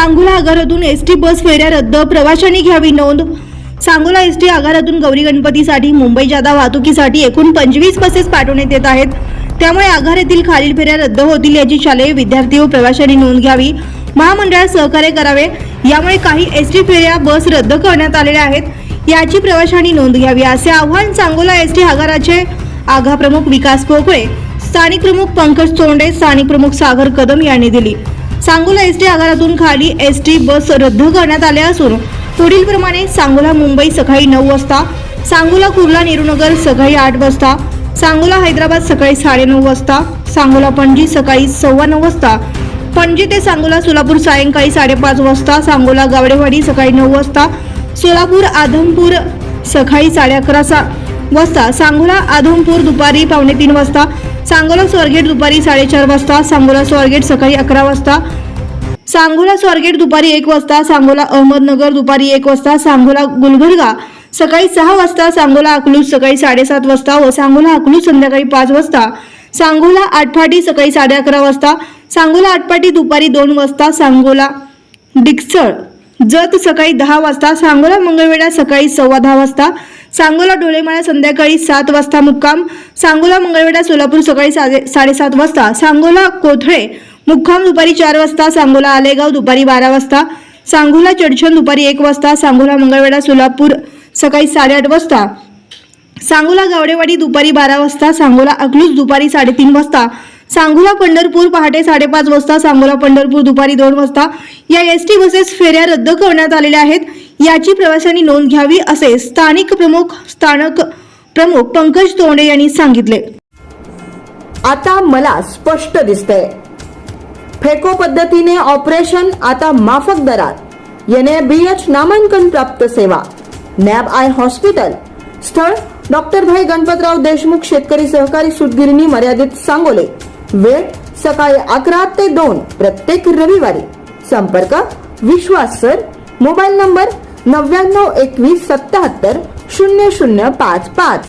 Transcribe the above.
सांगोला आगारातून S T bus फेऱ्या रद्द प्रवाशांनी घ्यावी नोंद. सांगोला एस टी आगारातून गौरी गणपतीसाठी मुंबई जादा वाहतुकीसाठी एकूण पंचवीस बसेस पाठवण्यात येत आहेत. त्यामुळे आगार येथील खालील फेऱ्या रद्द होतील याची शालेय विद्यार्थी व प्रवाशांनी नोंद घ्यावी. महामंडळात सहकार्य करावे. यामुळे काही एस टी फेऱ्या बस रद्द करण्यात आलेल्या आहेत. याची प्रवाशांनी नोंद घ्यावी असे आव्हान सांगोला एस टी आगाराचे आघा प्रमुख विकास पोकळे स्थानिक प्रमुख पंकज चोंडे स्थानिक प्रमुख सागर कदम यांनी दिली. सांगोला एस टी आगारातून खाली एस टी बस रद्द करण्यात आल्या असून पुढील प्रमाणे सांगोला मुंबई सकाळी नऊ वाजता सांगोला कुर्ला नेहरूनगर सकाळी आठ वाजता सांगोला हैदराबाद सकाळी साडेनऊ वाजता सांगोला पणजी सकाळी सव्वा नऊ वाजता पणजी ते सांगोला सोलापूर सायंकाळी साडेपाच वाजता सांगोला गावडेवाडी सकाळी नऊ वाजता सोलापूर आधमपूर सकाळी साडे अकरा सा वाजता सांगोला आधमपूर दुपारी पावणे तीन वाजता सांगोला स्वारगेट दुपारी साडेचार वाजता सांगोला स्वारगेट सकाळी अकरा वाजता. सांगोला स्वारगेट दुपारी एक वाजता सांगोला अहमदनगर दुपारी एक वाजता सांगोला गुलबर्गा सकाळी सहा वाजता सांगोला अकलूज सकाळी साडेसात वाजता व सांगोला अकलूज संध्याकाळी पाच वाजता. सांगोला आटपाटी सकाळी साडे अकरा वाजता सांगोला आटपाटी दुपारी दोन वाजता सांगोला डिक्सळ जत सकाळी दहा वाजता सांगोला मंगळवेढा सकाळी सव्वा दहा वाजता सांगोला डोळेमाळा संध्याकाळी सात वाजता मुक्काम सांगोला मंगळवेढा सोलापूर सकाळी साडे साडेसात वाजता सांगोला कोथळे मुक्काम दुपारी चार वाजता सांगोला आलेगाव दुपारी बारा वाजता सांगोला चडचण दुपारी एक वाजता सांगोला मंगळवेढा सोलापूर सकाळी साडेआठ वाजता सांगोला गावडेवाडी दुपारी बारा वाजता सांगोला अकलूज दुपारी साडेतीन वाजता सांगोला पंढरपूर पहाटे साडेपाच वाजता सांगोला पंढरपूर दुपारी दोन वाजता या एस टी बसेस फेऱ्या रद्द करण्यात आलेल्या आहेत. याची प्रवाशांनी नोंद घ्यावी असे स्थानिक प्रमुख स्थानक प्रमुख पंकज तोंडे यांनी सांगितले. आता मला स्पष्ट दिसतंय. फेको पद्धतीने ऑपरेशन आता माफक दरात. एन बी एच नामांकन प्राप्त सेवा. NAB eye hospital. स्थळ डॉक्टर भाई गणपतराव देशमुख शेतकरी सहकारी सुतगिरणी मर्यादित सांगोले. वेळ सकाळी अकरा ते दोन प्रत्येक रविवारी. संपर्क विश्वास सर मोबाईल नंबर नव्याण्णव एकवीस सत्याहत्तर शून्य शून्य पाच पाच.